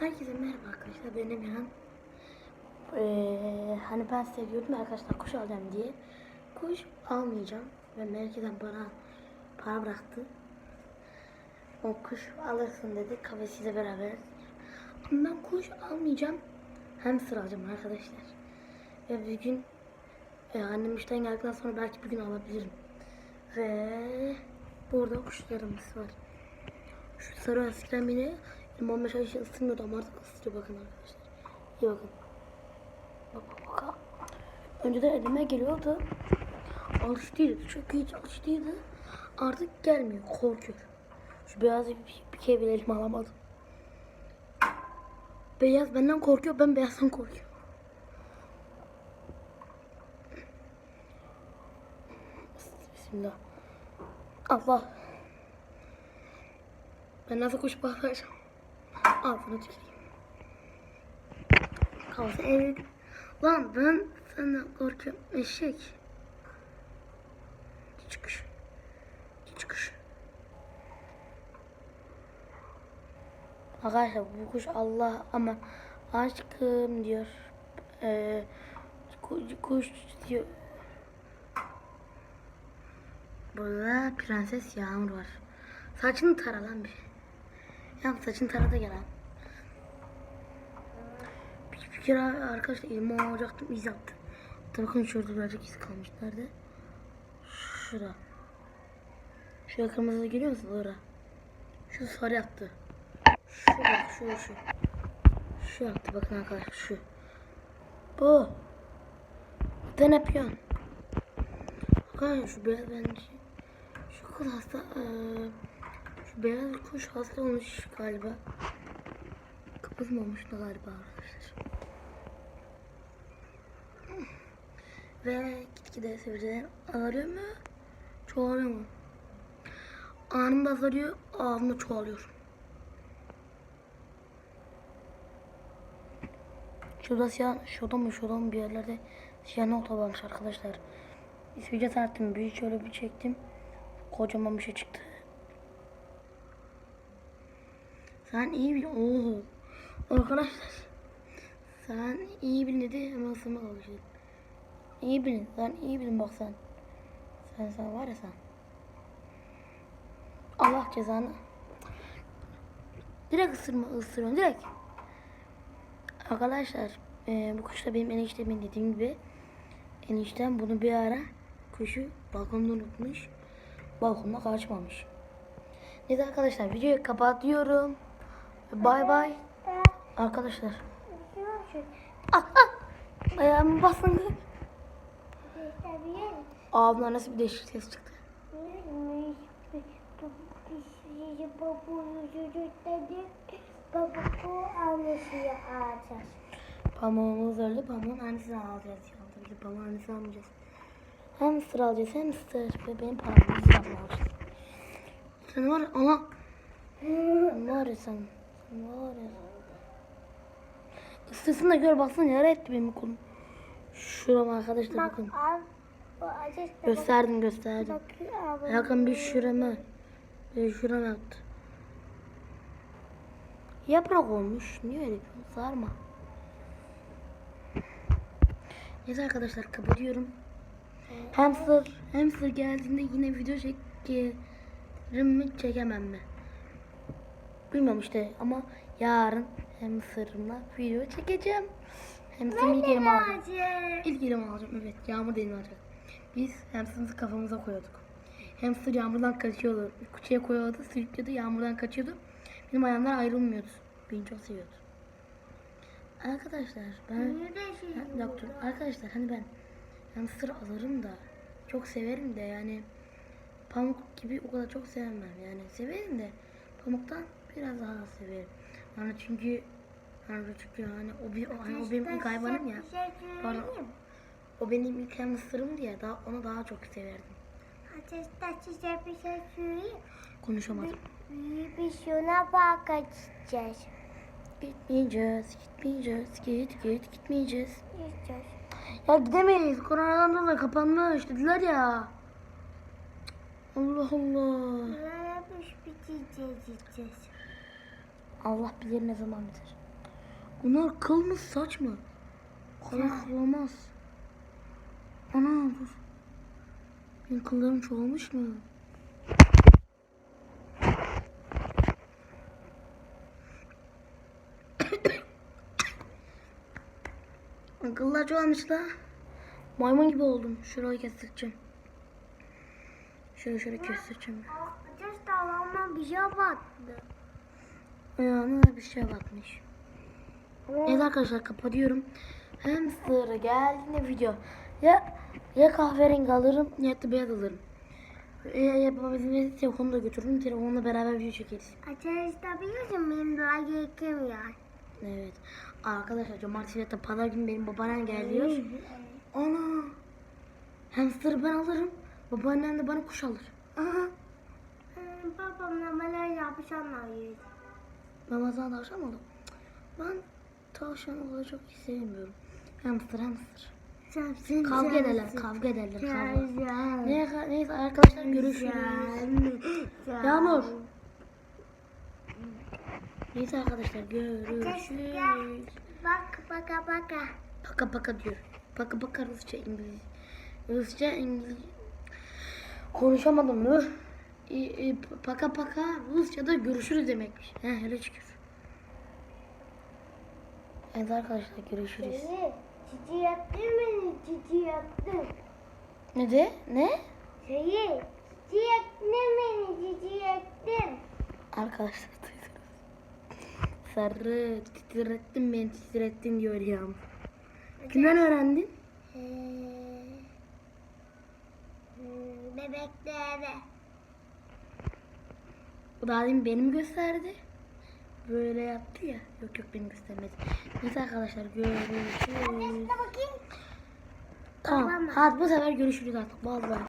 Herkese merhaba arkadaşlar benim Emirhan. Ee, hani ben size diyordum arkadaşlar kuş alacağım diye. Kuş almayacağım ve merkezden bana para bıraktı. O kuş alırsın dedi kafesiyle beraber. Ama ben kuş almayacağım. Sıra alacağım arkadaşlar. Ve bir gün e, annem işten geldikten sonra belki bir gün alabilirim. Ve burada kuşlarımız var. Şu sarı eskiden beni 15 ay önce ısırmıyordu ama artık ısırıyor bakın arkadaşlar. İyi bakın. Bak bak bak. Önceden elime geliyordu. Alıştıydı. Çok iyi alıştıydı. Artık gelmiyor. Korkuyor. Şu beyazı bir, bir kere bile elime alamadım. Beyaz benden korkuyor. Ben beyazdan korkuyorum. Bismillah. Allah. Ben nasıl kuş bakacağım? Ağzına tüküreyim. Kalsa evet. Lan ben senden korkuyorum eşek. Küçük kuş. Arkadaşlar bu kuş Allah ama aşkım diyor. Ee, kuş, diyor. Burada prenses Yağmur var. Saçını tara lan bir. Ya saçını tara da gel abi. Bir, bir kere arkadaşlar elime alacaktım iz. Hatta bakın şurada birazcık iz kalmış. Nerede? Şura. Şuraya kırmızı görüyor musunuz? Orada. Şu sarı yaptı. Şu bak şu şu. Şu yaptı bakın arkadaşlar şu. Bu. Sen yapıyorsun? Arkadaşlar şu beyaz bence. Şu kız hasta. Eee beyaz kuş hasta olmuş galiba. Kapatmamış da galiba arkadaşlar. Ve gitgide seveceğim azalıyor mu? Çoğalıyor mu? Anında azalıyor, ağzında çoğalıyor. Şurada siyah, şurada mı şurada mı bir yerlerde siyah nokta varmış arkadaşlar. İsviçre tarttım, bir şöyle bir çektim. Kocaman bir şey çıktı. Sen iyi bil. Oo. Arkadaşlar. Sen iyi bil dedi hemen ısırma alışıyor. İyi bilin. Sen iyi bilin bak sen. Sen sen var ya sen. Allah cezanı. Direkt ısırma ısırıyorsun direkt. Arkadaşlar e, bu kuş da benim eniştemin dediğim gibi eniştem bunu bir ara kuşu balkonda unutmuş. Balkonda kaçmamış. Neyse arkadaşlar videoyu kapatıyorum. Bay bay. Arkadaşlar. Ah ah. Ayağımı basın. Ağzımdan nasıl bir değişik ses çıktı. Pamuğumuz öldü. Pamuğun annesini alacağız. Yalnız biz pamuğun annesini almayacağız. Hem sır alacağız hem sır. Ve benim pamuğumu alacağız. Sen var. Sen var ya sen. Isırsın da gör baksana yara etti benim kolum. Şurama arkadaşlar Bak bakın. al. Gösterdim gösterdim. Yakın bir şurama. Bir şurama yaptı. Yaprak olmuş. Niye öyle yapıyorsun? Sarma. Neyse arkadaşlar kapatıyorum. Hamster, hamster geldiğinde yine video çekerim mi çekemem mi? Bilmiyorum işte ama yarın hamsterımla video çekeceğim. Hamsterımı ilk elime alacağım. İlk elime alacağım evet yağmur elime alacak. Biz hamsterımızı kafamıza koyuyorduk. Hamster yağmurdan kaçıyordu. Kutuya koyuyordu, sürüklüyordu, yağmurdan kaçıyordu. Benim ayağımdan ayrılmıyordu. Beni çok seviyordu. Arkadaşlar ben... Ha, Doktor arkadaşlar hani ben hamster alırım da çok severim de yani pamuk gibi o kadar çok sevmem yani severim de pamuktan biraz daha severim. Yani çünkü yani çünkü hani o bir o, hani o benim ilk hayvanım ya. Pardon, o benim ilk hamsterım diye daha onu daha çok severdim. Ateşte size bir şey söyleyeyim. Konuşamadım. Bir, bir şuna bakacağız. Gitmeyeceğiz, gitmeyeceğiz, git git gitmeyeceğiz. Gideceğiz. Ya gidemeyiz. Koronadan dolayı kapanmış dediler ya. Allah Allah. Nereye bir biteceğiz gideceğiz. Allah bilir ne zaman biter. Bunlar kıl mı saç mı? Kadar kıl olmaz. Ana dur. Benim kıllarım çoğalmış mı? Kıllar çoğalmış da. Maymun gibi oldum. Şurayı kestireceğim. Şöyle şöyle kestireceğim. Ateş tavama bir şey battı. Ayağına bir şey batmış. Evet arkadaşlar kapatıyorum. Hamster geldiğinde video. Ya ya kahverengi alırım ya da beyaz alırım. Ya yapabildiğiniz telefonu da götürürüm. Telefonla beraber video çekeriz. Ateş de biliyorsun benim daha yekim ya. Evet. Arkadaşlar cumartesi ya da pazar günü benim babaannem geliyor. Ana. Hamster'ı ben alırım. Babaannem de bana kuş alır. Aha. Ee, Babamla bana yapışanlar yiyor. Sana tavşan mı? Ben tavşan olacak hiç sevmiyorum. Hamster hamster. Sen Kavga ederler, kavga ederler. Kavga. Neyse, neyse arkadaşlar görüşürüz. Yağmur. Neyse arkadaşlar görüşürüz. Bak baka baka. Paka paka diyor. Paka paka Rusça İngilizce. Rusça İngilizce. Konuşamadım mı? E, e, paka paka Rusça'da görüşürüz demekmiş. He hele şükür. Evet arkadaşlar görüşürüz. Seni cici yaptın beni cici yaptın. Ne de? Ne? Şeyi cici yaptın beni cici yaptın. Arkadaşlar duydunuz. Sarı titrettin beni titrettin diyor ya. Kimden öğrendin? Ee, Bu daha demin beni mi gösterdi? Böyle yaptı ya. Yok yok beni göstermedi. Neyse arkadaşlar görüşürüz. bakayım. Tamam. Hadi bu sefer görüşürüz artık. Bye.